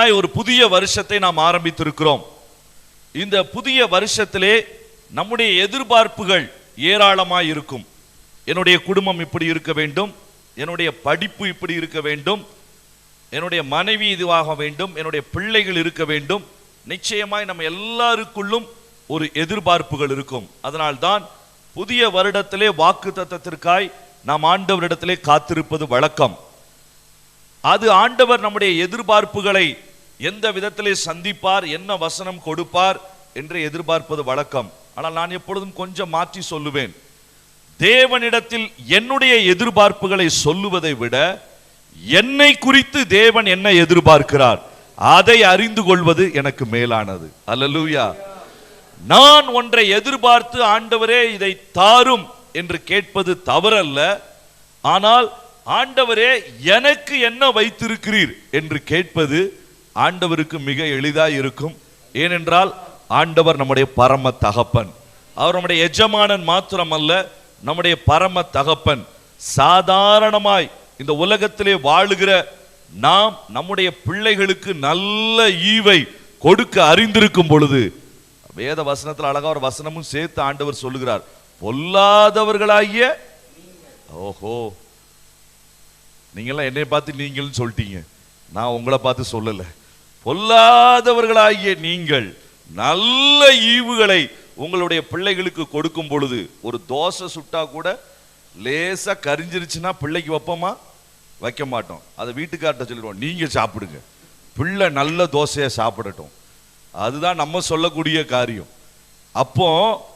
நிமித்தமாய் ஒரு புதிய வருஷத்தை நாம் ஆரம்பித்திருக்கிறோம். இந்த புதிய வருஷத்திலே நம்முடைய எதிர்பார்ப்புகள் ஏராளமாய் இருக்கும். என்னுடைய குடும்பம் இப்படி இருக்க வேண்டும். என்னுடைய படிப்பு இப்படி இருக்க வேண்டும். என்னுடைய மனைவி இதுவாக வேண்டும். என்னுடைய பிள்ளைகள் இருக்க வேண்டும். நிச்சயமாய் நம்ம எல்லாருக்குள்ளும் ஒரு எதிர்பார்ப்புகள் இருக்கும். அதனால்தான் புதிய வருடத்திலே வாக்கு தத்தத்திற்காய் நாம் ஆண்டவரிடத்திலே காத்திருப்பது வழக்கம். அது ஆண்டவர் நம்முடைய எதிர்பார்ப்புகளை எந்த விதத்திலே சந்திப்பார் என்ன வசனம் கொடுப்பார் என்று எதிர்பார்ப்பது வழக்கம். ஆனால் நான் எப்பொழுதும் கொஞ்சம் மாற்றி சொல்லுவேன். தேவனிடத்தில் என்னுடைய எதிர்பார்ப்புகளை சொல்லுவதை விட என்னை குறித்து தேவன் என்ன எதிர்பார்க்கிறார் அதை அறிந்து கொள்வது எனக்கு மேலானது. அல்லலூயா நான் ஒன்றை எதிர்பார்த்து ஆண்டவரே இதை தாரும் என்று கேட்பது தவறல்ல. ஆனால் ஆண்டவரே எனக்கு என்ன வைத்திருக்கிறீர் என்று கேட்பது ஆண்டவருக்கு மிக எளிதாக இருக்கும். ஏனென்றால் ஆண்டவர் நம்முடைய பரம தகப்பன். அவர் நம்முடைய எஜமானன் மாத்திரமல்ல நம்முடைய பரம தகப்பன். சாதாரணமாய் இந்த உலகத்திலே வாழுகிற நாம் நம்முடைய பிள்ளைகளுக்கு நல்ல ஈவை கொடுக்க அறிந்திருக்கும் பொழுது வேத வசனத்தில் அழகா ஒரு வசனமும் சேர்த்து ஆண்டவர் சொல்லுகிறார். பொல்லாதவர்களாகிய ஓஹோ நீங்களாம் என்னை பார்த்து நீங்கள்னு சொல்லிட்டீங்க. நான் உங்களை பார்த்து சொல்லல. பொல்லாதவர்களாகிய நீங்கள் நல்ல ஈவுகளை உங்களுடைய பிள்ளைகளுக்கு கொடுக்கும் பொழுது ஒரு தோசை சுட்டா கூட லேசா கரிஞ்சிருச்சுன்னா பிள்ளைக்கு வைப்போமா? வைக்க மாட்டோம். அதை வீட்டுக்கார்ட்ட சொல்லிடுவோம் நீங்க சாப்பிடுங்க. பிள்ளை நல்ல தோசையை சாப்பிடட்டும். அதுதான் நம்ம சொல்லக்கூடிய காரியம். அப்போ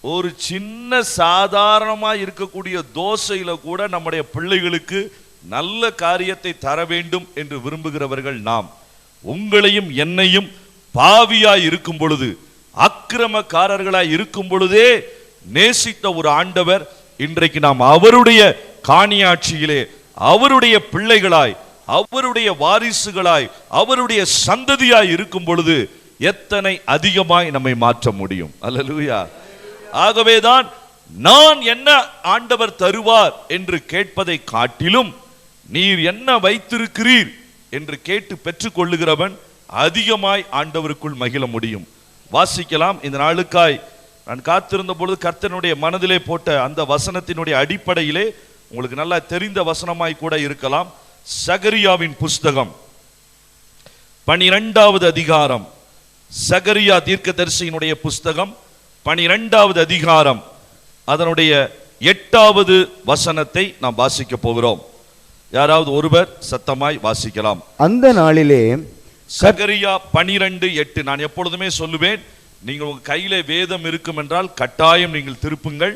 ஒரு சின்ன சாதாரணமா இருக்கக்கூடிய தோசையில கூட நம்முடைய பிள்ளைகளுக்கு நல்ல காரியத்தை தர வேண்டும் என்று விரும்புகிறவர்கள் நாம். உங்களையும் என்னையும் பாவியாய் இருக்கும் பொழுது அக்கிரமக்காரர்களாய் இருக்கும் பொழுதே நேசித்த ஒரு ஆண்டவர் இன்றைக்கு நாம் அவருடைய காணியாட்சியிலே அவருடைய பிள்ளைகளாய் அவருடைய வாரிசுகளாய் அவருடைய சந்ததியாய் இருக்கும் பொழுது எத்தனை அதிகமாய் நம்மை மாற்ற முடியும். அல்லலூயா. ஆகவேதான் நான் என்ன ஆண்டவர் தருவார் என்று கேட்பதை காட்டிலும் நீர் என்ன வைத்திருக்கிறீர்? என்று கேட்டு பெற்றுக்கொள்ளுகிறவன் அதிகமாய் ஆண்டவருக்குள் மகிழ முடியும். வாசிக்கலாம் இந்த நாளுக்காய். நான் காத்திருந்த பொழுது கர்த்தனுடைய மனதிலே போட்ட அந்த வசனத்தினுடைய அடிப்படையிலே உங்களுக்கு நல்லா தெரிந்த வசனமாய் கூட இருக்கலாம். சகரியாவின் புஸ்தகம். பனிரெண்டாவது அதிகாரம். சகரியா தீர்க்கதரிசியினுடைய புஸ்தகம். பனிரெண்டாவது அதிகாரம். அதனுடைய எட்டாவது வசனத்தை நாம் வாசிக்க போகிறோம். யாராவது ஒருவர் சத்தமாய் வாசிக்கலாம். அந்த நாளிலே சகரியா பனிரெண்டு எட்டு. நான் எப்பொழுதுமே சொல்லுவேன் நீங்கள் உங்க கையில வேதம் இருக்கும் என்றால் கட்டாயம் நீங்கள் திருப்புங்கள்.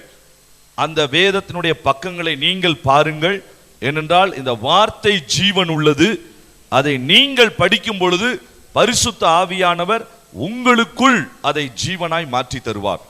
அந்த வேதத்தினுடைய பக்கங்களை நீங்கள் பாருங்கள். ஏனென்றால் இந்த வார்த்தை ஜீவன் உள்ளது. அதை நீங்கள் படிக்கும் பொழுது பரிசுத்த ஆவியானவர் உங்களுக்குள் அதை ஜீவனாய் மாற்றி தருவார்.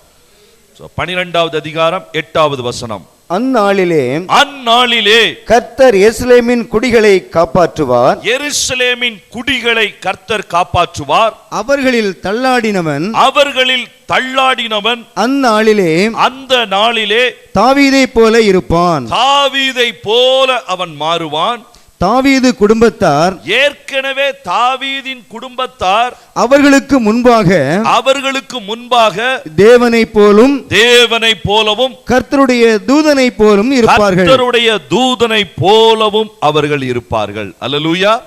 பனிரெண்டாவது அதிகாரம் எட்டாவது வசனம். அந்நாளிலே அந்நாளிலே கர்த்தர் எருசலேமின் குடிகளை காப்பாற்றுவார். எருசலேமின் குடிகளை கர்த்தர் காப்பாற்றுவார். அவர்களில் தள்ளாடினவன் அவர்களில் தள்ளாடினவன் அந்நாளிலே அந்த நாளிலே தாவீதைப் போல இருப்பான். தாவீதை போல அவன் மாறுவான். தாவீது குடும்பத்தார் ஏற்கனவே தாவீதின் குடும்பத்தார் அவர்களுக்கு முன்பாக அவர்களுக்கு முன்பாக தேவனைப் போலும் தேவனை போலவும் கர்த்தருடைய தூதனைப் போலும் இருப்பார்கள். கர்த்தருடைய தூதனை போலவும் அவர்கள் இருப்பார்கள். அல்லேலூயா.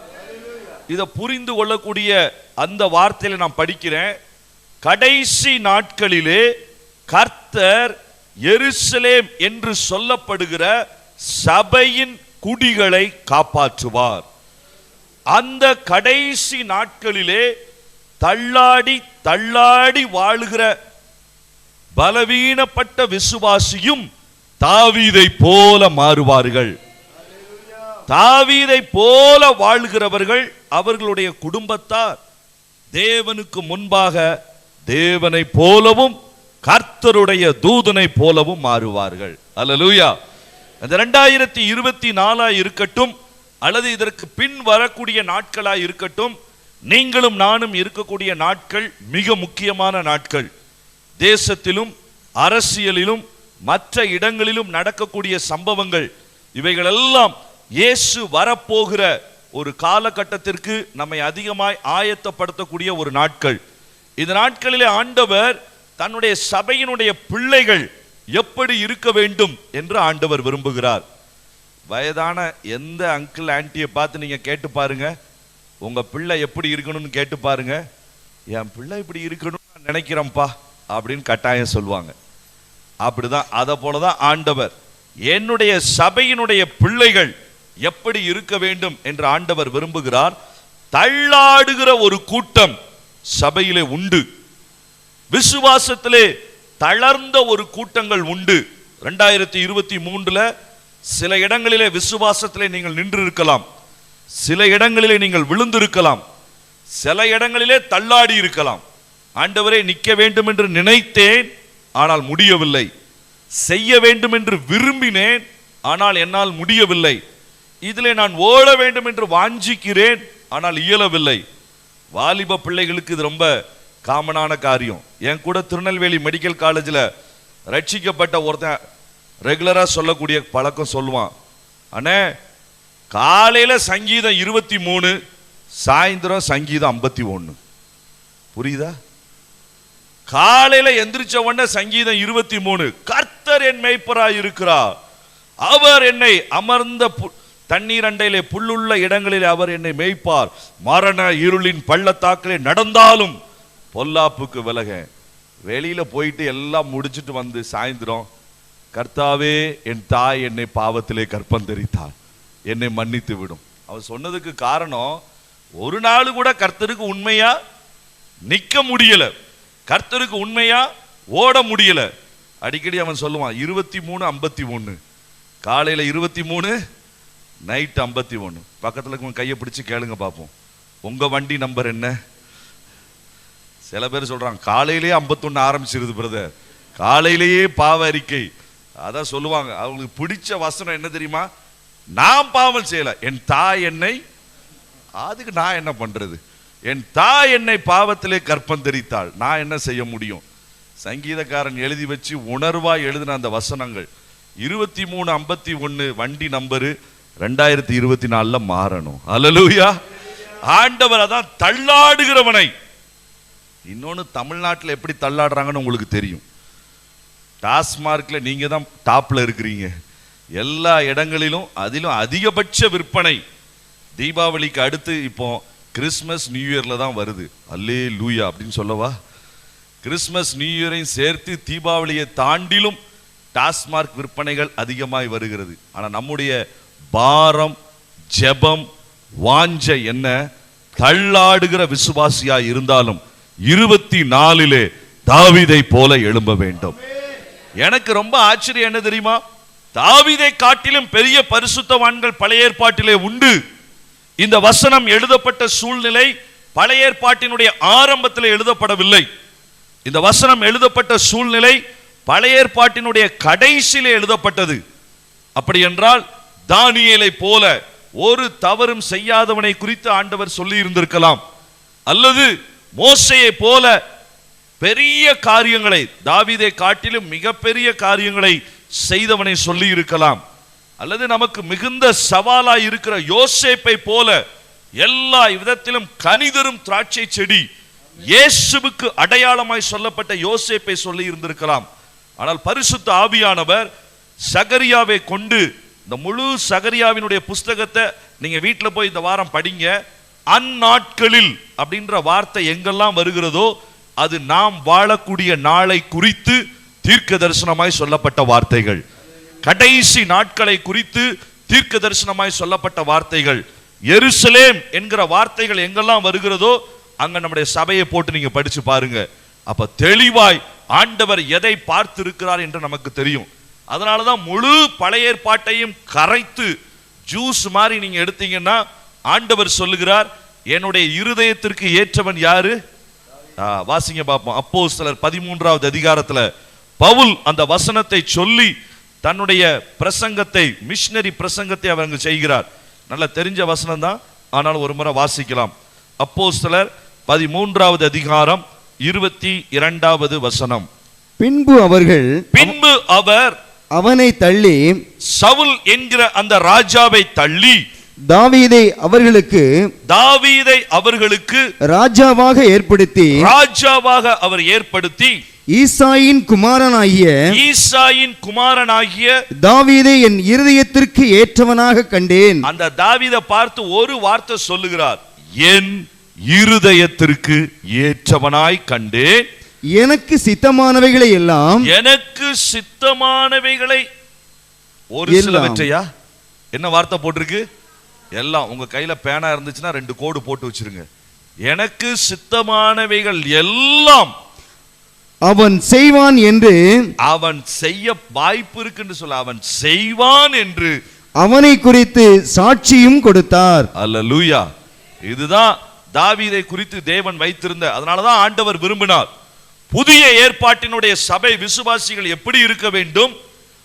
இத புரிந்து கொள்ளக்கூடிய அந்த வார்த்தையில நான் படிக்கிறேன். கடைசி நாட்களிலே கர்த்தர் எருசலேம் என்று சொல்லப்படுகிற சபையின் குடிகளை காப்பாற்றுவார். அந்த கடைசி நாட்களிலே தள்ளாடி தள்ளாடி வாழுகிற பலவீனப்பட்ட விசுவாசியும் தாவீதை போல மாறுவார்கள். தாவீதை போல வாழ்கிறவர்கள் அவர்களுடைய குடும்பத்தார். தேவனுக்கு முன்பாக தேவனை போலவும் கர்த்தருடைய தூதனை போலவும் மாறுவார்கள். அல்லேலூயா. அந்த ரெண்டாயிரத்தி இருபத்தி நாலா இருக்கட்டும் அல்லது இதற்கு பின் வரக்கூடிய நாட்களா இருக்கட்டும் நீங்களும் நானும் இருக்கக்கூடிய நாட்கள் மிக முக்கியமான நாட்கள். தேசத்திலும் அரசியலிலும் மற்ற இடங்களிலும் நடக்கக்கூடிய சம்பவங்கள் இவைகளெல்லாம் இயேசு வரப்போகிற ஒரு காலகட்டத்திற்கு நம்மை அதிகமாய் ஆயத்தப்படுத்தக்கூடிய ஒரு நாட்கள். இந்த நாட்களிலே ஆண்டவர் தன்னுடைய சபையினுடைய பிள்ளைகள் எப்படி இருக்க வேண்டும் என்று ஆண்டவர் விரும்புகிறார். வயதான எந்த அங்கிள் ஆன்ட்டியை பார்த்து நீங்க கேட்டு பாருங்க. உங்க பிள்ளை எப்படி இருக்கணும்னு கேட்டு பாருங்க. என் பிள்ளை இப்படி இருக்கணும்னு நான் நினைக்கிறேன்ப்பா அப்படின்னு கட்டாயம் சொல்லுவாங்க. அப்படிதான் அதை போலதான் ஆண்டவர் என்னுடைய சபையினுடைய பிள்ளைகள் எப்படி இருக்க வேண்டும்? என்று ஆண்டவர் விரும்புகிறார். தள்ளாடுகிற ஒரு கூட்டம் சபையிலே உண்டு. விசுவாசத்திலே தளர்ந்த ஒரு கூட்டங்கள் உண்டு. ரெண்டாயிரத்தி இருபத்தி மூன்றில் சில இடங்களிலே விசுவாசத்திலே நீங்கள் நின்று இருக்கலாம் சில இடங்களிலே நீங்கள் விழுந்திருக்கலாம். சில இடங்களிலே தள்ளாடி இருக்கலாம். ஆண்டவரே நிற்க வேண்டும் என்று நினைத்தேன் ஆனால் முடியவில்லை. செய்ய வேண்டும் என்று விரும்பினேன் ஆனால் என்னால் முடியவில்லை. இதிலே நான் ஓட வேண்டும் என்று வாஞ்சிக்கிறேன் ஆனால் இயலவில்லை. வாலிப பிள்ளைகளுக்கு இது ரொம்ப காமனான காரியம். என் கூட திருநெல்வேலி மெடிக்கல் காலேஜில் ரட்சிக்கப்பட்ட ஒருத்தன் ரெகுலராக சொல்லக்கூடிய பழக்கம் சொல்லுவான். அண்ணே காலையில் சங்கீதம் இருபத்தி மூணு சாயந்தரம் சங்கீதம் ஐம்பத்தி ஒன்று புரியுதா? காலையில் எந்திரிச்ச உடனே சங்கீதம் இருபத்தி மூணு கர்த்தர் என் மேய்ப்பராய் இருக்கிறார். அவர் என்னை அமர்ந்த தண்ணீர் அண்டையிலே புல்லுள்ள இடங்களிலே அவர் என்னை மேய்ப்பார். மரண இருளின் பள்ளத்தாக்கிலே நடந்தாலும் பொல்லாப்புக்கு விலக வெளியில் போயிட்டு எல்லாம் முடிச்சுட்டு வந்து சாயந்தரம் கர்த்தாவே என் தாய் என்னை பாவத்திலே கற்பந்தரித்தார் என்னை மன்னித்து விடும். அவர் சொன்னதுக்கு காரணம் ஒரு நாள் கூட கர்த்தருக்கு உண்மையா நிக்க முடியல. கர்த்தருக்கு உண்மையா ஓட முடியல. அடிக்கடி அவன் சொல்லுவான் இருபத்தி மூணு ஐம்பத்தி ஒன்று காலையில் இருபத்தி மூணு நைட் ஐம்பத்தி ஒன்று பக்கத்தில் கையை பிடிச்சி கேளுங்க பார்ப்போம் உங்கள் வண்டி நம்பர் என்ன? சில பேர் சொல்கிறாங்க காலையிலேயே ஐம்பத்தொன்று ஆரம்பிச்சிருது பிரதர் காலையிலேயே பாவ அறிக்கை. அதான் சொல்லுவாங்க. அவங்களுக்கு பிடிச்ச வசனம் என்ன தெரியுமா? நான் பாவம் செய்யலை. என் தாய் என்னை அதுக்கு நான் என்ன பண்ணுறது என் தாய் என்னை பாவத்திலே கற்பந்தரித்தாள். நான் என்ன செய்ய முடியும்? சங்கீதக்காரன் எழுதி வச்சு உணர்வாக எழுதின அந்த வசனங்கள். இருபத்தி மூணு ஐம்பத்தி ஒன்று வண்டி நம்பரு ரெண்டாயிரத்தி இருபத்தி நாலில் மாறணும். அலலூயா ஆண்டவர் அதான் தள்ளாடுகிறவனை. இன்னொன்று தமிழ்நாட்டில் எப்படி தள்ளாடுறாங்கன்னு உங்களுக்கு தெரியும். டாஸ்மார்க்கில் நீங்கள் தான் டாப்பில் இருக்கிறீங்க. எல்லா இடங்களிலும் அதிலும் அதிகபட்ச விற்பனை தீபாவளிக்கு அடுத்து இப்போ கிறிஸ்மஸ் நியூ இயரில் தான் வருது. அல்லே லூயா அப்படின்னு சொல்லவா? கிறிஸ்மஸ் நியூ இயரையும் சேர்த்து தீபாவளியை தாண்டிலும் டாஸ்மார்க் விற்பனைகள் அதிகமாய் வருகிறது. ஆனால் நம்முடைய பாரம் ஜெபம் வாஞ்ச என்ன? தள்ளாடுகிற விசுவாசியாக இருந்தாலும் இருபத்தி நாலிலே தாவிதை போல எழும்ப வேண்டும். எனக்கு ரொம்ப ஆச்சரியம் என்ன தெரியுமா? தாவிதை காட்டிலும் பெரிய பரிசுத்தவான்கள் பழைய ஏற்பாட்டிலே உண்டு. இந்த வசனம் எழுதப்பட்ட சூழ்நிலை பழைய ஏற்பாட்டினுடைய ஆரம்பத்தில் எழுதப்படவில்லை. இந்த வசனம் எழுதப்பட்ட சூழ்நிலை பழைய ஏற்பாட்டினுடைய கடைசியிலே எழுதப்பட்டது. அப்படி என்றால் தானியலை போல ஒரு தவறும் செய்யாதவனை குறித்து ஆண்டவர் சொல்லி இருந்திருக்கலாம். அல்லது மோசையை போல பெரிய காரியங்களை தாவிதை காட்டிலும் மிகப்பெரிய காரியங்களை செய்தவனை சொல்லி இருக்கலாம். அல்லது நமக்கு மிகுந்த சவாலாக இருக்கிற யோசேப்பை போல எல்லா விதத்திலும் கனிதரும் திராட்சை செடி இயேசுவுக்கு அடையாளமாய் சொல்லப்பட்ட யோசேப்பை சொல்லி இருந்திருக்கலாம். ஆனால் பரிசுத்த ஆவியானவர் சகரியாவை கொண்டு இந்த முழு சகரியாவினுடைய புஸ்தகத்தை நீங்கள் வீட்டில் போய் இந்த வாரம் படிங்க. அந்நாட்களில் அப்படின்ற வார்த்தை எங்கெல்லாம் வருகிறதோ அது நாம் வாழக்கூடிய நாளை குறித்து தீர்க்க தரிசனமாய் சொல்லப்பட்ட வார்த்தைகள். கடைசி நாட்களை குறித்து தீர்க்க தரிசனமாய் சொல்லப்பட்ட வார்த்தைகள். எருசலேம் என்கிற வார்த்தைகள் எங்கெல்லாம் வருகிறதோ அங்க நம்முடைய சபையை போட்டு நீங்க படிச்சு பாருங்க. அப்ப தெளிவாய் ஆண்டவர் எதை பார்த்து இருக்கிறார் என்று நமக்கு தெரியும். அதனாலதான் முழு பழைய ஏற்பாட்டையும் கரைத்து ஜூஸ் மாதிரி நீங்க எடுத்தீங்கன்னா ஆண்டவர் சொல்லுகிறார் என்னுடைய இருதயத்திற்கு ஏற்றவன் யாரு? வாசிங்க பார்ப்போம். அப்போ சிலர் பதிமூன்றாவது அதிகாரத்துல பவுல் அந்த வசனத்தை சொல்லி தன்னுடைய பிரசங்கத்தை மிஷனரி பிரசங்கத்தை அவர் அங்கு செய்கிறார். நல்ல தெரிஞ்ச வசனம் தான் ஆனால் ஒரு முறை வாசிக்கலாம். அப்போ சிலர் பதிமூன்றாவது அதிகாரம் இருபத்தி இரண்டாவது வசனம். பின்பு அவர்கள் பின்பு அவர் அவனை தள்ளி சவுல் என்கிற அந்த ராஜாவை தள்ளி தாவீதை அவர்களுக்கு தாவீதை அவர்களுக்கு ராஜாவாக ஏற்படுத்தி ராஜாவாக அவர் ஏற்படுத்தி ஈசாயின் குமாரனாகிய ஈசாயின் குமாரனாகிய தாவீதை என் இருதயத்திற்கு ஏற்றவனாக கண்டேன். அந்த தாவீதை பார்த்து ஒரு வார்த்தை சொல்லுகிறார். என் இருதயத்திற்கு ஏற்றவனாய் கண்டேன். எனக்கு சித்தமானவைகளை எல்லாம் எனக்கு சித்தமானவைகளை ஒரு. சிலவற்றையா? என்ன வார்த்தை போட்டிருக்கு? எல்லாம் உங்க கையில பேனா இருந்துச்சுன்னா ரெண்டு கோடு போட்டு வச்சிருங்க. எனக்கு சித்தமானவைகள் எல்லாம் அவன் செய்வான் என்று அவன் செய்ய வாய்ப்பு இருக்குன்னு சொல்ல அவன் செய்வான் என்று அவனை குறித்து சாட்சியும் கொடுத்தார். அல்லேலூயா. இதுதான் தாவீதை குறித்து தேவன் வைத்திருந்த அதனாலதான் ஆண்டவர் விரும்பினார். புதிய ஏற்பாட்டினுடைய சபை விசுவாசிகள் எப்படி இருக்க வேண்டும்?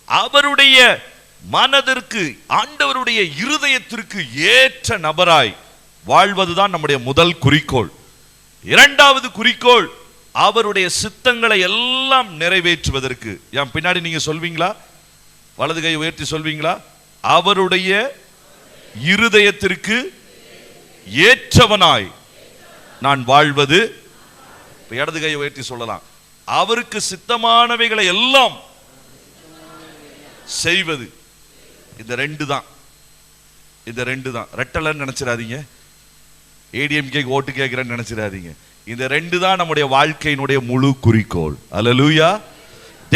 அவருடைய மனதிற்கு ஆண்டவருடைய இருதயத்திற்கு ஏற்ற நபராய் வாழ்வதுதான் நம்முடைய முதல் குறிக்கோள். இரண்டாவது குறிக்கோள் அவருடைய சித்தங்களை எல்லாம் நிறைவேற்றுவதற்கு. என் பின்னாடி நீங்க சொல்வீங்களா? வலது கை உயர்த்தி சொல்வீங்களா? அவருடைய இருதயத்திற்கு ஏற்றவனாய் நான் வாழ்வது. இடது கையை உயர்த்தி சொல்லலாம். அவருக்கு சித்தமானவைகளை எல்லாம் செய்வது. இந்த ரெண்டு தான் இந்த ரெண்டு தான் ரெட்டலன்னு நினைச்சிடாதீங்க. ஏடிஎம்கே ஓட்டு கேட்கிறேன்னு நினைச்சிடாதீங்க. இந்த ரெண்டு தான் நம்முடைய வாழ்க்கையினுடைய முழு குறிக்கோள். அலலூயா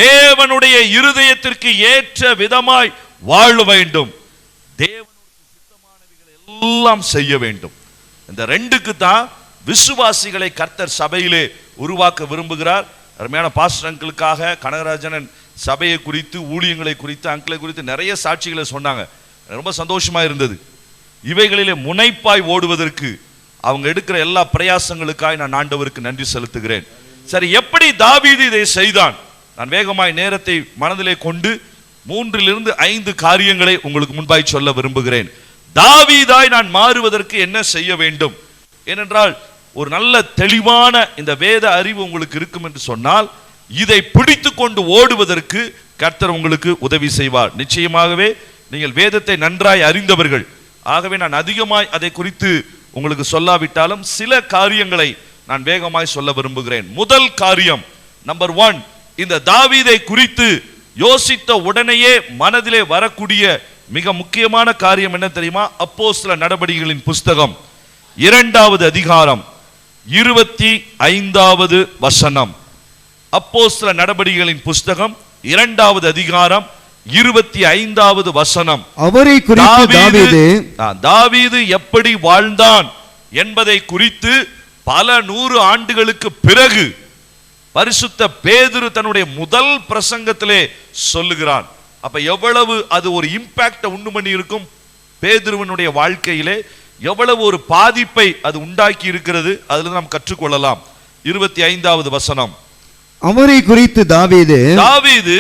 தேவனுடைய இருதயத்திற்கு ஏற்ற விதமாய் வாழ வேண்டும். தேவனுடைய சித்தமானவைகளை எல்லாம் செய்ய வேண்டும். இந்த ரெண்டுக்கு தான் விசுவாசிகளை கர்த்தர் சபையிலே உருவாக்க விரும்புகிறார். அருமையான பாஸ்டர் அங்கிளுக்காக கனகராஜனன் சபையை குறித்து ஊழியங்களை குறித்து அங்கிளை குறித்து நிறைய சாட்சிகளை சொன்னாங்க. ரொம்ப சந்தோஷமா இருந்தது. இவைகளிலே முனைப்பாய் ஓடுவதற்கு அவங்க எடுக்கிற எல்லா பிரயாசங்களுக்காய் நான் ஆண்டவருக்கு நன்றி செலுத்துகிறேன். சரி எப்படி தாவீது இதை செய்தான்? நான் வேகமாய் நேரத்தை மனதிலே கொண்டு மூன்றிலிருந்து ஐந்து காரியங்களை உங்களுக்கு முன்பாய் சொல்ல விரும்புகிறேன். தாவீதாய் நான் மாறுவதற்கு என்ன செய்ய வேண்டும்? ஏனென்றால் ஒரு நல்ல தெளிவான இந்த வேத அறிவு உங்களுக்கு இருக்கும் என்று சொன்னால் இதை பிடித்து கொண்டு ஓடுவதற்கு கர்த்தர் உங்களுக்கு உதவி செய்வார். நிச்சயமாகவே நீங்கள் வேதத்தை நன்றாய் அறிந்தவர்கள். ஆகவே நான் அதிகமாய் அதை குறித்து உங்களுக்கு சொல்லாவிட்டாலும் சில காரியங்களை நான் வேகமாய் சொல்ல விரும்புகிறேன். முதல் காரியம் நம்பர் ஒன் இந்த தாவீதை குறித்து யோசித்த உடனேயே மனதிலே வரக்கூடிய மிக முக்கியமான காரியம் என்ன தெரியுமா? அப்போ சில நடபடிகளின் புஸ்தகம். இரண்டாவது அதிகாரம் இருபத்தி ஐந்தாவது வசனம். அப்போஸ்தல நடபடிகளின் புஸ்தகம் இரண்டாவது அதிகாரம் இருபத்தி ஐந்தாவது வசனம். அவரை குறித்து தாவீது எப்படி வாழ்ந்தான் என்பதை குறித்து பல நூறு ஆண்டுகளுக்கு பிறகு பரிசுத்த பேதுரு தன்னுடைய முதல் பிரசங்கத்திலே சொல்லுகிறான். அப்ப எவ்வளவு அது ஒரு இம்பாக்ட உண்டு பண்ணி இருக்கும் பேதுருவனுடைய வாழ்க்கையிலே? எவ்வளவு ஒரு பாதிப்பை அது உண்டாக்கி இருக்கிறது அதுல நாம் கற்றுக்கொள்ளலாம். இருபத்தி ஐந்தாவது வசனம். அவரை குறித்து தாவீது தாவீது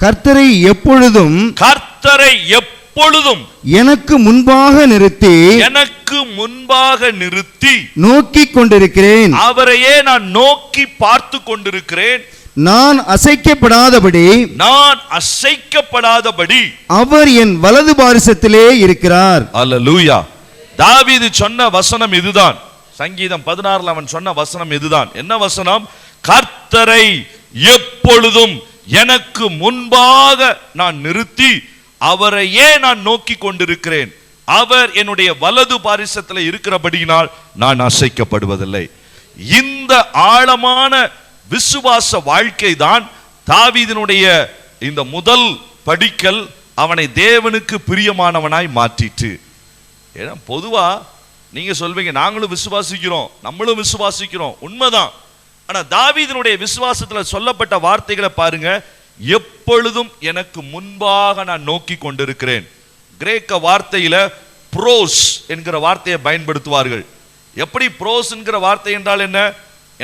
கர்த்தரை எப்பொழுதும் கர்த்தரை எப்பொழுதும் எனக்கு முன்பாக நிறுத்தி எனக்கு முன்பாக நிறுத்தி நோக்கிக் கொண்டிருக்கிறேன். அவரையே நான் நோக்கி பார்த்து கொண்டிருக்கிறேன். நான் அசைக்கப்படாதபடி நான் அசைக்கப்படாதபடி அவர் என் வலது பாரிசத்திலே இருக்கிறார். அல்லேலூயா. தாவீது சொன்ன வசனம் இதுதான். சங்கீதம் பதினாறுல அவன் சொன்ன வசனம் இதுதான். என்ன வசனம்? கர்த்தரை எப்பொழுதும் எனக்கு முன்பாக நான் நிறுத்தி அவரையே நான் நோக்கி கொண்டிருக்கிறேன். அவர் என்னுடைய வலது பாரிசத்தில் இருக்கிறபடியினால் நான் அசைக்கப்படுவதில்லை. இந்த ஆழமான விசுவாச வாழ்க்கை தான் தாவீதனுடைய இந்த முதல் படிக்கல் அவனை தேவனுக்கு பிரியமானவனாய் மாற்றிட்டு. ஏன்னா பொதுவா நீங்க சொல்வீங்க நாங்களும் விசுவாசிக்கிறோம் நம்மளும் விசுவாசிக்கிறோம் உண்மைதான். ஆனால் தாவீதனுடைய விசுவாசத்தில் சொல்லப்பட்ட வார்த்தைகளை பாருங்க. எப்பொழுதும் எனக்கு முன்பாக நான் நோக்கி கொண்டிருக்கிறேன். கிரேக்க வார்த்தையில ப்ரோஸ் என்கிற வார்த்தையை பயன்படுத்துவார்கள். எப்படி ப்ரோஸ் என்கிற வார்த்தை என்றால் என்ன?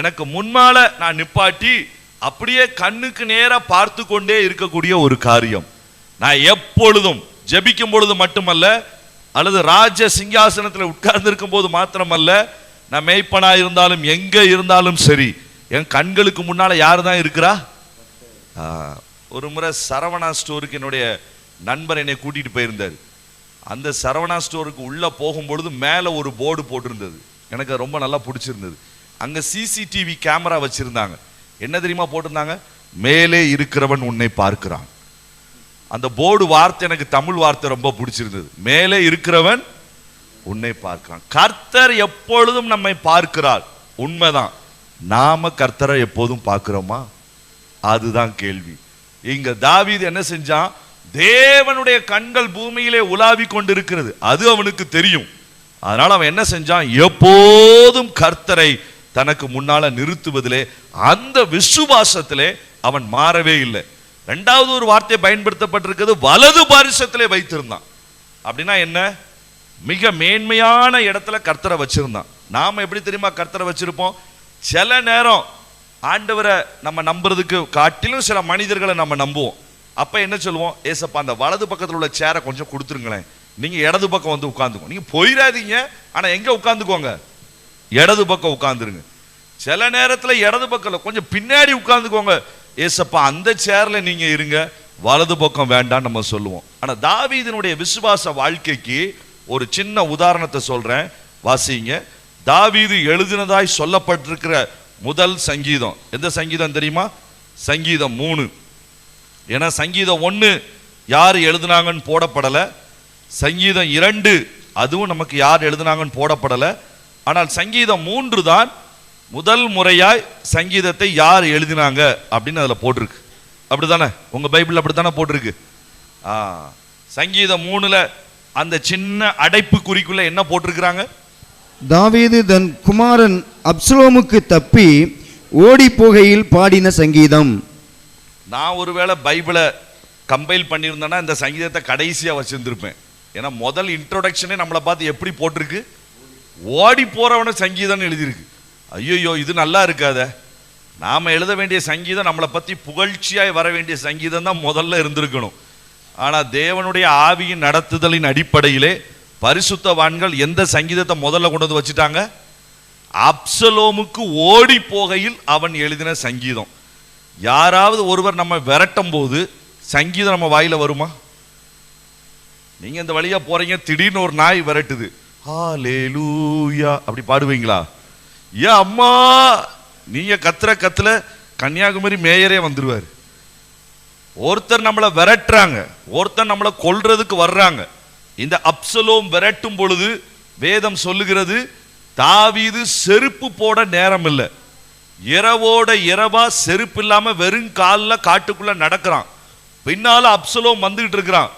எனக்கு முன்னால நான் நிப்பாட்டி அப்படியே கண்ணுக்கு நேராக பார்த்து கொண்டே இருக்கக்கூடிய ஒரு காரியம். நான் எப்பொழுதும் ஜபிக்கும் பொழுது மட்டுமல்ல அல்லது ராஜ சிங்காசனத்தில் உட்கார்ந்து இருக்கும் போது மாத்திரமல்ல நான் மேய்ப்பனா இருந்தாலும் எங்க இருந்தாலும் சரி என் கண்களுக்கு முன்னால் யார் தான் இருக்கிறா ஒரு முறை சரவணா ஸ்டோருக்கு என்னுடைய நண்பர் என்னை கூட்டிகிட்டு போயிருந்தார். அந்த சரவணா ஸ்டோருக்கு உள்ளே போகும்பொழுது மேலே ஒரு போர்டு போட்டிருந்தது. எனக்கு ரொம்ப நல்லா பிடிச்சிருந்தது. அங்கே சிசிடிவி கேமரா வச்சுருந்தாங்க. என்ன தெரியுமா போட்டிருந்தாங்க? மேலே இருக்கிறவன் உன்னை பார்க்கிறான். அந்த போர்டு வார்த்தை எனக்கு தமிழ் வார்த்தை ரொம்ப பிடிச்சிருந்தது. மேலே இருக்கிறவன் உன்னை பார்க்கிறான். கர்த்தர் எப்பொழுதும் நம்மை பார்க்கிறார். உண்மைதான். நாம கர்த்தரை எப்போதும் பார்க்குறோமா? அதுதான் கேள்வி. இங்க தாவீது என்ன செஞ்சான்? தேவனுடைய கண்கள் பூமியிலே உலாவி கொண்டிருக்கிறது. அது அவனுக்கு தெரியும். அதனால அவன் என்ன செஞ்சான்? எப்போதும் கர்த்தரை தனக்கு முன்னால நிறுத்துவதிலே அந்த விசுவாசத்திலே அவன் மாறவே இல்லை. ரெண்டாவது ஒரு வார்த்தை பயன்படுத்தப்பட்டிருக்கிறது வலது பாரிசத்திலே வைத்திருந்தான். அப்படின்னா என்ன? மிக மேன்மையான இடத்துல கர்த்தரை வச்சிருந்தான். நாம எப்படி தெரியுமா கர்த்தரை வச்சிருப்போம்? சில நேரம் ஆண்டவரை நம்ம நம்புறதுக்கு காட்டிலும் சில மனிதர்களை நம்ம நம்புவோம். அப்போ என்ன சொல்லுவோம்? ஏசப்பா அந்த வலது பக்கத்தில் உள்ள சேரை கொஞ்சம் கொடுத்துருங்களேன். நீங்கள் இடது பக்கம் வந்து உட்காந்துக்கோ நீங்கள் போயிடாதீங்க ஆனால் எங்கே உட்காந்துக்கோங்க இடது பக்கம் உட்காந்துருங்க சில நேரத்தில் இடது பக்கத்தில் கொஞ்சம் பின்னாடி உட்காந்துக்கோங்க ஏசப்பா அந்த சேரில் நீங்கள் இருங்க. வலது பக்கம் வேண்டாம் நம்ம சொல்லுவோம். ஆனால் தாவீதனுடைய விசுவாச வாழ்க்கைக்கு ஒரு சின்ன உதாரணத்தை சொல்கிறேன் வாசிங்க. தாவீது எழுதினதாய் சொல்லப்பட்டிருக்கிற முதல் சங்கீதம். எந்த சங்கீதம் தெரியுமா? சங்கீதம் மூணு. ஏன்னா சங்கீதம் ஒன்று யார் எழுதுனாங்கன்னு போடப்படலை. சங்கீதம் இரண்டு அதுவும் நமக்கு யார் எழுதுனாங்கன்னு போடப்படலை. ஆனால் சங்கீதம் மூன்று தான் முதல் முறையாய் சங்கீதத்தை யார் எழுதினாங்க அப்படின்னு அதில் போட்டிருக்கு. அப்படி தானே உங்கள் பைபிள் அப்படித்தானே போட்டிருக்கு? ஆ சங்கீதம் மூணில் அந்த சின்ன அடைப்பு குறிக்குள்ளே என்ன போட்டிருக்கிறாங்க? தாவீது தன் குமாரன் அப்சலோமுக்கு தப்பி ஓடி போகையில் பாடின சங்கீதம். நான் ஒருவேளை பைபிளை கம்பைல் பண்ணியிருந்தேன்னா இந்த சங்கீதத்தை கடைசியாக வச்சுருந்துருப்பேன். ஏன்னா முதல் இன்ட்ரோடக்ஷனே நம்மளை பார்த்து எப்படி போட்டிருக்கு? ஓடி போகிறவன சங்கீதம்னு எழுதியிருக்கு. ஐயோ இது நல்லா இருக்காத. நாம் எழுத வேண்டிய சங்கீதம் நம்மளை பற்றி புகழ்ச்சியாக வர வேண்டிய சங்கீதம் தான் முதல்ல இருந்திருக்கணும். ஆனால் தேவனுடைய ஆவியின் நடத்துதலின் அடிப்படையிலே பரிசுத்தவான்கள் எந்த சங்கீதத்தை முதல்ல கொண்டு வந்து வச்சுட்டாங்க? அப்சலோமுக்கு ஓடி போகையில் அவன் எழுதின சங்கீதம். யாராவது ஒருவர் நம்ம விரட்டும் போது சங்கீதம் நம்ம வாயில வருமா? நீங்க இந்த வழியா போறீங்க திடீர்னு ஒரு நாய் விரட்டுது. ஹalleluya. அப்படி பாடுவீங்களா? ஏ அம்மா நீங்க கத்துற கத்துல கன்னியாகுமரி மேயரே வந்துடுவார் ஒருத்தர் நம்மளை விரட்டுறாங்க ஒருத்தர் நம்மளை கொல்றதுக்கு வர்றாங்க. இந்த அப்சலோம் விரட்டும் பொழுது வேதம் சொல்லுகிறது தாவீது செருப்பு போட நேரம் இல்லை இரவோட இரவா செருப்பு இல்லாமல் வெறும் காலில் காட்டுக்குள்ள நடக்கிறான். பின்னால அப்சலோம் வந்துகிட்டு இருக்கிறான்.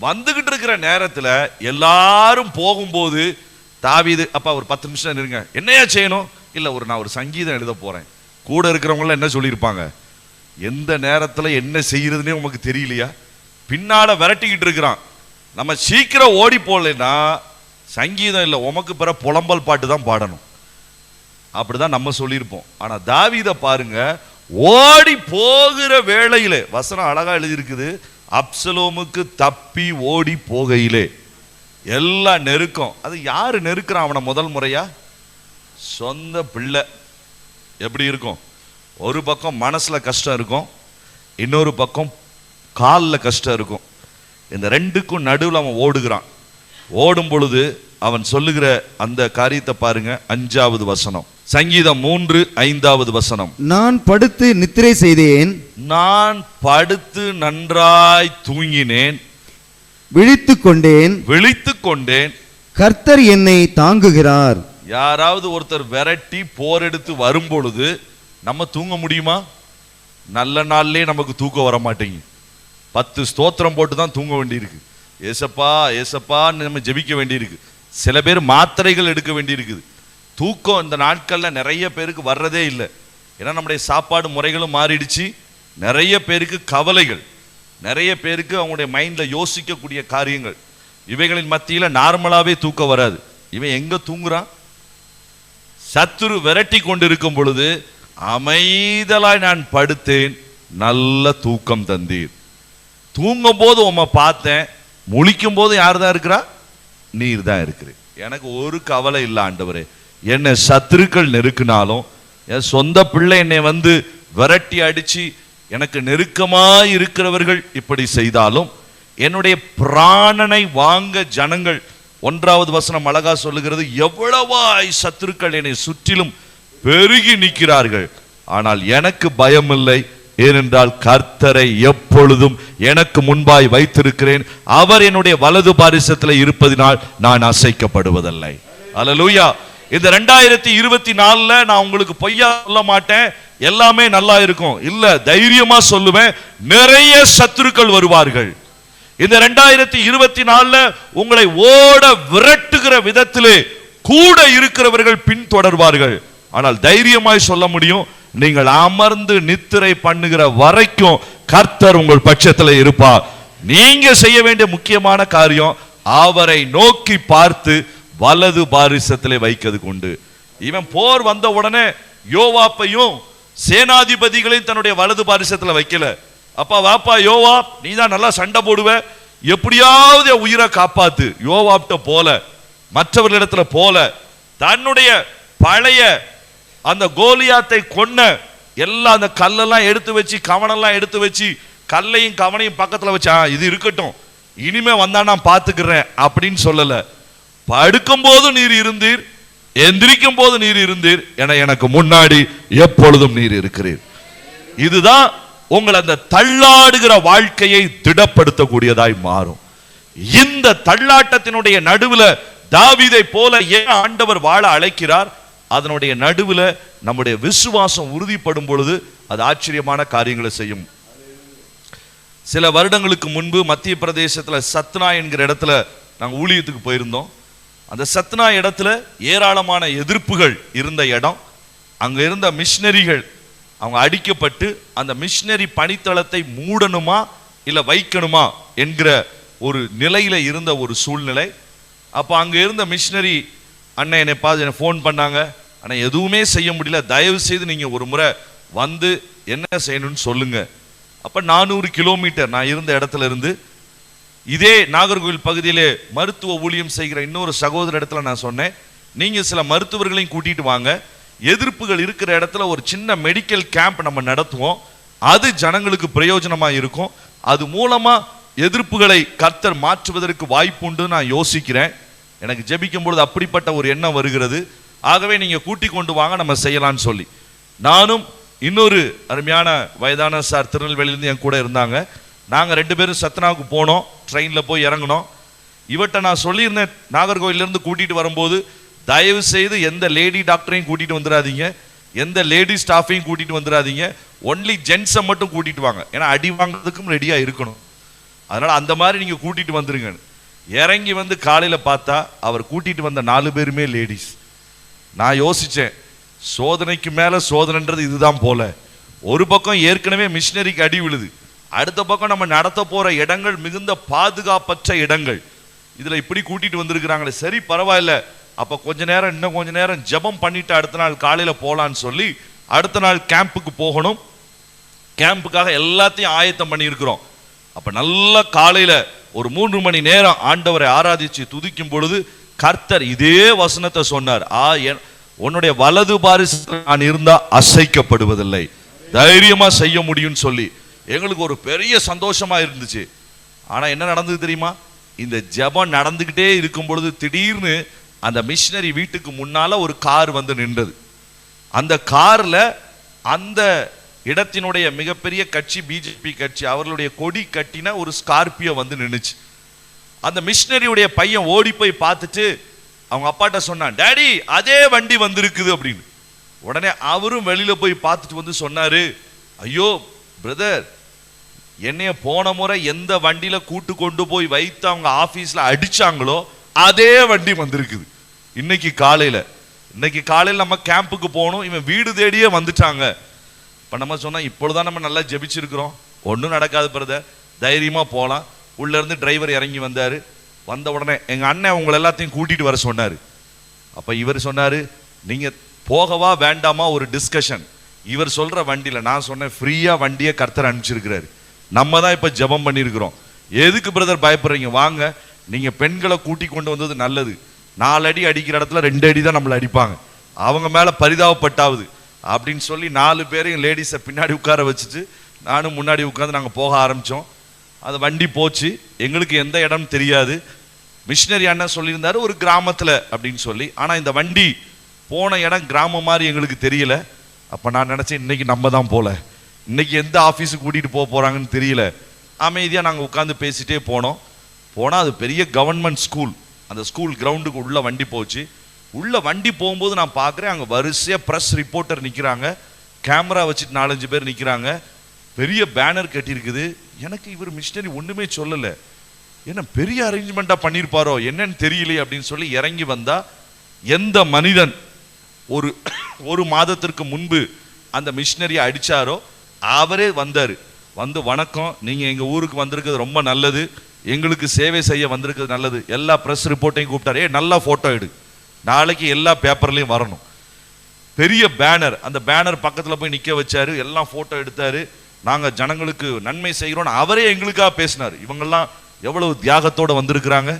வந்துகிட்டு இருக்கிற நேரத்தில் எல்லாரும் போகும்போது தாவீது அப்பா ஒரு பத்து நிமிஷம் இருங்க. என்னையா செய்யணும்? இல்லை ஒரு நான் ஒரு சங்கீதம் எழுத போறேன். கூட இருக்கிறவங்களாம் என்ன சொல்லியிருப்பாங்க? எந்த நேரத்தில் என்ன செய்கிறதுனே உமக்கு தெரியலையா? பின்னால விரட்டிக்கிட்டு இருக்கிறான். நம்ம சீக்கிரம் ஓடி போகலைன்னா சங்கீதம் இல்லை உமக்கு பிற புலம்பல் பாட்டு தான் பாடணும். அப்படிதான் நம்ம சொல்லியிருப்போம். ஆனால் தாவிதை பாருங்க ஓடி போகிற வேளையிலே வசனம் அழகா எழுதியிருக்குது அப்சலோமுக்கு தப்பி ஓடி போகையிலே. எல்லாம் நெருக்கம் அது யாரு நெருக்கிறான் அவனை முதல் முறையா? சொந்த பிள்ளை. எப்படி இருக்கும்? ஒரு பக்கம் மனசுல கஷ்டம் இருக்கும் இன்னொரு பக்கம் காலில் கஷ்டம் இருக்கும். இந்த ரெண்டுக்கும் நடுவில் அவன் ஓடுகிறான். ஓடும் பொழுது அவன் சொல்லுகிற அந்த காரியத்தை பாருங்க அஞ்சாவது வசனம். சங்கீதம் மூன்று ஐந்தாவது வசனம். நான் படுத்து நித்திரை செய்தேன். நான் படுத்து நன்றாய் தூங்கினேன். விழித்து கொண்டேன். விழித்துக் கொண்டேன். கர்த்தர் என்னை தாங்குகிறார். யாராவது ஒருத்தர் விரட்டி போர் எடுத்து வரும் பொழுது நம்ம தூங்க முடியுமா? நல்ல நாள்லயே நமக்கு தூக்கம் வர மாட்டேங்குது. பத்து ஸ்தோத்திரம் போட்டு தான் தூங்க வேண்டியிருக்கு. ஏசப்பா ஏசப்பான்னு நம்ம ஜெபிக்க வேண்டியிருக்கு. சில பேர் மாத்திரைகள் எடுக்க வேண்டியிருக்குது. தூக்கம் இந்த நாட்களில் நிறைய பேருக்கு வர்றதே இல்லை. ஏன்னா நம்முடைய சாப்பாடு முறைகளும் மாறிடுச்சு. நிறைய பேருக்கு கவலைகள். நிறைய பேருக்கு அவங்களுடைய மைண்டில் யோசிக்கக்கூடிய காரியங்கள். இவைகளின் மத்தியில் நார்மலாகவே தூக்கம் வராது. இவன் எங்கே தூங்குறான்? சத்துரு விரட்டி கொண்டிருக்கும் பொழுது அமைதலாய் நான் படுத்தேன். நல்ல தூக்கம் தந்தீர். தூங்கும் போது உம்மை பார்த்தேன் முழிக்கும் போது யார் தான் இருக்கிறா? நீர் தான் இருக்கிறீர் எனக்கு ஒரு கவலை இல்லை ஆண்டவரே. என்னை சத்துருக்கள் நெருக்கினாலும் என் சொந்த பிள்ளை என்னை வந்து விரட்டி அடிச்சு எனக்கு நெருக்கமாக இருக்கிறவர்கள் இப்படி செய்தாலும் என்னுடைய பிராணனை வாங்க ஜனங்கள் ஒன்றாவது வசனம் அழகா சொல்லுகிறது எவ்வளவாய் சத்துருக்கள் என்னை சுற்றிலும் பெருகி நிற்கிறார்கள். ஆனால் எனக்கு பயமில்லை ஏனென்றால் கர்த்தரை எப்பொழுதும் எனக்கு முன்பாய் வைத்திருக்கிறேன். அவர் என்னுடைய வலது பாரிசத்தில் இருப்பதினால் நான் அசைக்கப்படுவதில்லை. அலலூயா இந்த ரெண்டாயிரத்தி இருபத்தி நாலுல நான் உங்களுக்கு பொய்யா சொல்ல மாட்டேன். எல்லாமே நல்லா இருக்கும். இல்ல தைரியமா சொல்லுவேன். நிறைய சத்துருக்கள் வருவார்கள். இந்த ரெண்டாயிரத்தி இருபத்தி நாலுல உங்களை ஓட விரட்டுகிற விதத்திலே கூட இருக்கிறவர்கள் பின்தொடர்வார்கள். ஆனால் தைரியமாய் சொல்ல முடியும். நீங்கள் அமர்ந்து நித்திரை பண்ணுகிற வரைக்கும் கர்த்தர் உங்கள் பட்சத்தில் இருப்பார். நீங்க செய்ய வேண்டிய முக்கியமான காரியம் அவரை நோக்கி பார்த்து வலது பாரிசத்திலே வைக்கிறது கொண்டு இவன் போர் வந்த உடனே யோவாப்பையும் சேனாதிபதிகளையும் தன்னுடைய வலது பாரிசத்தில் வைக்கல. அப்பா வாப்பா யோவா நீ தான் நல்லா சண்டை போடுவ. எப்படியாவது என் உயிரை காப்பாத்து. யோவாப்ட போல மற்றவர்களிடத்துல போல தன்னுடைய பழைய அந்த கோலியாத்தை கொன்ன எல்லாம் அந்த கல்லெல்லாம் எடுத்து வச்சு கவனெல்லாம் எடுத்து வச்சு கல்லையும் கவனையும் பக்கத்தில் வச்சு இது இருக்கட்டும். இனிமே வந்தா நான் பார்த்துக்கிறேன் அப்படின்னு சொல்லலை. படுக்கும் போது நீர் இருந்தீர் எந்திரிக்கும் போது நீர் இருந்தீர் என எனக்கு முன்னாடி எப்பொழுதும் நீர் இருக்கிறீர். இதுதான் உங்களை அந்த தள்ளாடுகிற வாழ்க்கையை திடப்படுத்தக்கூடியதாய் மாறும். இந்த தள்ளாட்டத்தினுடைய நடுவில் தாவிதை போல ஏன் ஆண்டவர் வாழ அழைக்கிறார்? அதனுடைய நடுவில் நம்முடைய விசுவாசம் உறுதிப்படும் பொழுது அது ஆச்சரியமான காரியங்களை செய்யும். சில வருடங்களுக்கு முன்பு மத்திய பிரதேசத்தில் சத்னா என்கிற இடத்துல நாங்கள் ஊழியத்துக்கு போயிருந்தோம். அந்த சத்னா இடத்துல ஏராளமான எதிர்ப்புகள் இருந்த இடம். அங்கே இருந்த மிஷினரிகள் அவங்க அடிக்கப்பட்டு அந்த மிஷினரி பணித்தளத்தை மூடணுமா இல்லை வைக்கணுமா என்கிற ஒரு நிலையில் இருந்த ஒரு சூழ்நிலை. அப்போ அங்கே இருந்த மிஷினரி அண்ணன் என்னை பார்த்து என்னை ஃபோன் பண்ணாங்க. ஆனால் எதுவுமே செய்ய முடியல. தயவு செய்து நீங்கள் ஒரு முறை வந்து என்ன செய்யணும்னு சொல்லுங்க. அப்போ நானூறு கிலோமீட்டர் நான் இருந்த இடத்துல இருந்து இதே நாகர்கோவில் பகுதியிலே மருத்துவ ஊழியம் செய்கிற இன்னொரு சகோதர இடத்துல நான் சொன்னேன். நீங்கள் சில மருத்துவர்களையும் கூட்டிகிட்டு வாங்க. எதிர்ப்புகள் இருக்கிற இடத்துல ஒரு சின்ன மெடிக்கல் கேம்ப் நம்ம நடத்துவோம். அது ஜனங்களுக்கு பிரயோஜனமாக இருக்கும். அது மூலமாக எதிர்ப்புகளை கர்த்தர் மாற்றுவதற்கு வாய்ப்பு உண்டு நான் யோசிக்கிறேன். எனக்கு ஜெபிக்கும் பொழுது அப்படிப்பட்ட ஒரு எண்ணம் வருகிறது. ஆகவே நீங்கள் கூட்டி கொண்டு வாங்க நம்ம செய்யலாம்னு சொல்லி. நானும் இன்னொரு அருமையான வயதான சார் திருநெல்வேலியிலேருந்து என் கூட இருந்தாங்க. நாங்கள் ரெண்டு பேரும் சத்னாவுக்கு போனோம் ட்ரெயினில் போய் இறங்கினோம். இவட்ட நான் சொல்லியிருந்தேன் நாகர்கோவிலேருந்து கூட்டிகிட்டு வரும்போது தயவு செய்து எந்த லேடி டாக்டரையும் கூட்டிகிட்டு வந்துடாதீங்க. எந்த லேடி ஸ்டாஃபையும் கூட்டிகிட்டு வந்துடாதீங்க. ஒன்லி ஜென்ஸை மட்டும் கூட்டிகிட்டு வாங்க. ஏன்னா அடி வாங்குறதுக்கும் ரெடியாக இருக்கணும். அதனால் அந்த மாதிரி நீங்கள் கூட்டிகிட்டு வந்துருங்க இறங்கி வந்து காலையில் பார்த்தா அவர் கூட்டிகிட்டு வந்த நாலு பேருமே லேடிஸ். நான் யோசித்தேன் சோதனைக்கு மேலே சோதனைன்றது இதுதான் போல. ஒரு பக்கம் ஏற்கனவே மிஷினரிக்கு அடி விழுது. அடுத்த பக்கம் நம்ம நடத்த போகிற இடங்கள் மிகுந்த பாதுகாப்பற்ற இடங்கள். இதில் இப்படி கூட்டிகிட்டு வந்திருக்கிறாங்களே. சரி பரவாயில்ல. அப்போ கொஞ்ச நேரம் இன்னும் கொஞ்ச நேரம் ஜெபம் பண்ணிட்டு அடுத்த நாள் காலையில் போகலான்னு சொல்லி அடுத்த நாள் கேம்புக்கு போகணும். கேம்புக்காக எல்லாத்தையும் ஆயத்தம் பண்ணியிருக்கிறோம். அப்போ நல்ல காலையில் ஒரு மூன்று மணி நேரம் ஆண்டவரை ஆராதிச்சு துதிக்கும் பொழுது கர்த்தர் இதே வசனத்தை சொன்னார். ஆ என்- உன்னுடைய வலது பாரிசு நான் இருந்தா அசைக்கப்படுவதில்லை. தைரியமா செய்ய முடியும்னு சொல்லி. எங்களுக்கு ஒரு பெரிய சந்தோஷமா இருந்துச்சு. ஆனா என்ன நடந்தது தெரியுமா? இந்த ஜெபம் நடந்துகிட்டே இருக்கும் பொழுது திடீர்னு அந்த மிஷினரி வீட்டுக்கு முன்னால ஒரு கார் வந்து நின்றது. அந்த கார்ல அந்த இடத்தினுடைய மிகப்பெரிய கட்சி பிஜேபி கட்சி அவர்களுடைய கொடி கட்டின ஒரு ஸ்கார்பியோ வந்து நின்றுச்சு அந்த மிஷினரியுடைய பையன் ஓடி போய் பார்த்துட்டு அவங்க அப்பாட்ட சொன்னான் டேடி அதே வண்டி வந்திருக்குது அப்படின்னு. உடனே அவரும் வெளியில் போய் பார்த்துட்டு வந்து சொன்னாரு ஐயோ பிரதர் என்னைய போன முறை எந்த வண்டியில் கூட்டு கொண்டு போய் வைத்து அவங்க ஆஃபீஸில் அடிச்சாங்களோ அதே வண்டி வந்திருக்குது. இன்னைக்கு காலையில் இன்னைக்கு காலையில் நம்ம கேம்புக்கு போகணும் இவன் வீடு தேடியே வந்துட்டாங்க. இப்போ நம்ம சொன்னால் இப்பொழுதான் நம்ம நல்லா ஜெபிச்சிருக்கிறோம். ஒன்றும் நடக்காது பிரதர் தைரியமாக போகலாம் உள்ளேருந்து டிரைவர் இறங்கி வந்தார். வந்த உடனே எங்கள் அண்ணன் உங்களை எல்லாத்தையும் கூட்டிகிட்டு வர சொன்னார். அப்போ இவர் சொன்னார் நீங்கள் போகவா வேண்டாமா ஒரு டிஸ்கஷன் இவர் சொல்கிற வண்டியில் நான் சொன்னேன் ஃப்ரீயாக வண்டியை கர்த்தர் அனுப்பிச்சிருக்கிறாரு. நம்ம தான் இப்போ ஜெபம் பண்ணியிருக்கிறோம். எதுக்கு பிரதர் பயப்படுறீங்க? வாங்க. நீங்கள் பெண்களை கூட்டி கொண்டு வந்தது நல்லது. நாலு அடி அடிக்கிற இடத்துல ரெண்டு அடி தான் நம்மளை அடிப்பாங்க. அவங்க மேலே பரிதாபப்பட்டாவது. அப்படின்னு சொல்லி நாலு பேரையும் லேடிஸை பின்னாடி உட்கார வச்சுட்டு நானும் முன்னாடி உட்காந்து நாங்கள் போக ஆரம்பித்தோம் அது வண்டி போச்சு. எங்களுக்கு எந்த இடம் தெரியாது. மிஷினரி அண்ணன் சொல்லியிருந்தாரு ஒரு கிராமத்தில் அப்படின்னு சொல்லி. ஆனால் இந்த வண்டி போன இடம் கிராமம் மாதிரி எங்களுக்கு தெரியல. அப்போ நான் நினச்சேன் இன்னைக்கு நம்ம தான் போல. இன்னைக்கு எந்த ஆஃபீஸுக்கு கூட்டிகிட்டு போக போகிறாங்கன்னு தெரியல. அமைதியாக நாங்கள் உட்காந்து பேசிட்டே போனோம். போனால் அது பெரிய கவர்மெண்ட் ஸ்கூல் அந்த ஸ்கூல் கிரவுண்டுக்கு உள்ளே வண்டி போச்சு. உள்ளே வண்டி போகும்போது நான் பார்க்குறேன் அங்கே வரிசையாக ப்ரெஸ் ரிப்போர்ட்டர் நிற்கிறாங்க கேமரா வச்சுட்டு நாலஞ்சு பேர் நிற்கிறாங்க பெரிய பேனர் கட்டியிருக்குது. எனக்கு இவர் மிஷினரி ஒன்றுமே சொல்லலை. என்ன பெரிய அரேஞ்ச்மெண்ட்டாக பண்ணியிருப்பாரோ என்னன்னு தெரியலையே அப்படின்னு சொல்லி இறங்கி வந்தால் எந்த மனிதன் ஒரு ஒரு மாதத்திற்கு முன்பு அந்த மிஷினரியை அடித்தாரோ அவரே வந்தார். வந்து வணக்கம் நீங்கள் எங்கள் ஊருக்கு வந்திருக்கிறது ரொம்ப நல்லது. எங்களுக்கு சேவை செய்ய வந்திருக்கிறது நல்லது. எல்லா ப்ரெஸ் ரிப்போர்ட்டையும் கூப்பிட்டாரு. ஏ நல்லா ஃபோட்டோ எடு. நாளைக்கு எல்லா பேப்பர்லையும் வரணும். பெரிய பேனர் அந்த பேனர் பக்கத்தில் போய் நிற்க வச்சாரு. எல்லாம் ஃபோட்டோ எடுத்தார். நாங்க ஜனங்களுக்கு நன்மை செய்கிறோம் அவரே எங்களுக்காக பேசினார். இவங்கெல்லாம் எவ்வளவு தியாகத்தோட வந்திருக்கிறாங்க?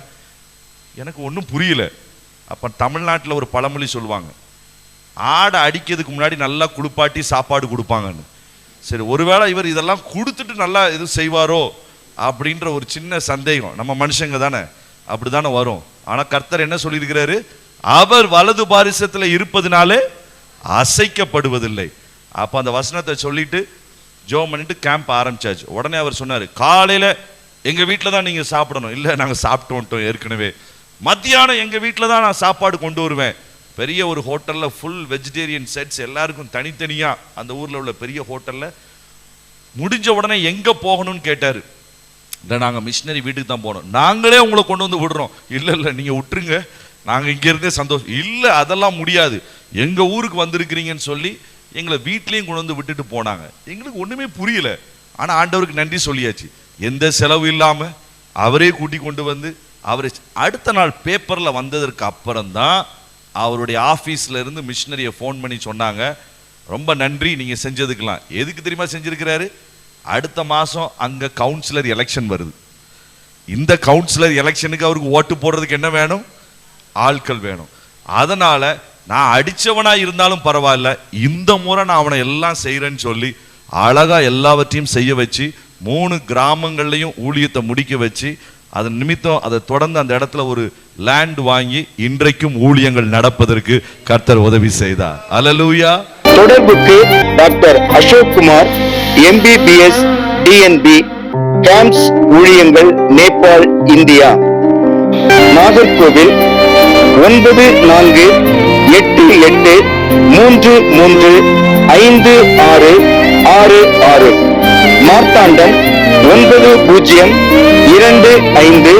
எனக்கு ஒன்றும் புரியல. அப்ப தமிழ்நாட்டில் ஒரு பழமொழி சொல்லுவாங்க. ஆடை அடிக்கிறதுக்கு முன்னாடி நல்லா குளிப்பாட்டி சாப்பாடு கொடுப்பாங்கன்னு. சரி ஒருவேளை இவர் இதெல்லாம் கொடுத்துட்டு நல்லா இது செய்வாரோ அப்படின்ற ஒரு சின்ன சந்தேகம். நம்ம மனுஷங்க தானே அப்படிதானே வரும். ஆனால் கர்த்தர் என்ன சொல்லியிருக்கிறாரு? அவர் வலது பாரிசத்தில் இருப்பதுனாலே அசைக்கப்படுவதில்லை. அப்போ அந்த வசனத்தை சொல்லிட்டு ஜோம் பண்ணிட்டு கேம்ப் ஆரம்பிச்சாச்சு. உடனே அவர் சொன்னார் காலையில் எங்கள் வீட்டில் தான் நீங்கள் சாப்பிடணும். இல்லை நாங்கள் சாப்பிட்டு வந்துட்டோம் ஏற்கனவே. மத்தியானம் எங்கள் வீட்டில் தான் நான் சாப்பாடு கொண்டு வருவேன். பெரிய ஒரு ஹோட்டலில் ஃபுல் வெஜிடேரியன் செட்ஸ் எல்லாருக்கும் தனித்தனியாக அந்த ஊரில் உள்ள பெரிய ஹோட்டலில். முடிஞ்ச உடனே எங்கே போகணும்னு கேட்டார். இல்லை நாங்கள் மிஷினரி வீட்டுக்கு தான் போனோம் நாங்களே உங்களை கொண்டு வந்து விடுறோம். இல்லை இல்லை நீங்கள் விட்டுருங்க. நாங்கள் இங்கேருந்தே சந்தோஷம். இல்லை அதெல்லாம் முடியாது. எங்கள் ஊருக்கு வந்திருக்கிறீங்கன்னு சொல்லி எங்களை வீட்லேயும் கொண்டு வந்து விட்டுட்டு போனாங்க. எங்களுக்கு ஒன்றுமே புரியல. ஆனால் ஆண்டவருக்கு நன்றி சொல்லியாச்சு. எந்த செலவு இல்லாமல் அவரே கூட்டி கொண்டு வந்து அவரை அடுத்த நாள் பேப்பரில் வந்ததற்கு அப்புறம்தான் அவருடைய ஆஃபீஸில் இருந்து மிஷினரியை ஃபோன் பண்ணி சொன்னாங்க. ரொம்ப நன்றி நீங்கள் செஞ்சதுக்கெலாம் எதுக்கு தெரியுமா செஞ்சுருக்கிறாரு? அடுத்த மாதம் அங்கே கவுன்சிலர் எலெக்ஷன் வருது. இந்த கவுன்சிலர் எலெக்ஷனுக்கு அவருக்கு ஓட்டு போடுறதுக்கு என்ன வேணும்? ஆட்கள் வேணும். அதனால் நான் அடிச்சவனா இருந்தாலும் பரவாயில்ல. இந்த முறை நான் அவனை எல்லாம் செய்கிறேன்னு சொல்லி அழகா எல்லாவற்றையும் செய்ய வச்சு மூணு கிராமங்கள்லையும் ஊழியத்தை முடிக்க வச்சு அதன் நிமித்தம் அதை தொடர்ந்து அந்த இடத்துல ஒரு லேண்ட் வாங்கி இன்றைக்கும் ஊழியங்கள் நடப்பதற்கு கர்த்தர் உதவி செய்தார். அலலூயா தொடர்புக்கு doctor Ashok Kumar MBBS DNB camps ஊழியங்கள் நேபாள் இந்தியா. நாகர்கோவில் ஒன்பது நான்கு எட்டு எட்டு மூன்று மூன்று ஐந்து ஆறு ஆறு ஆறு. மார்த்தாண்டம் ஒன்பது பூஜ்ஜியம் இரண்டு ஐந்து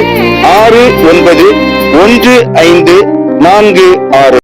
ஆறு ஒன்பது ஒன்று ஐந்து நான்கு ஆறு.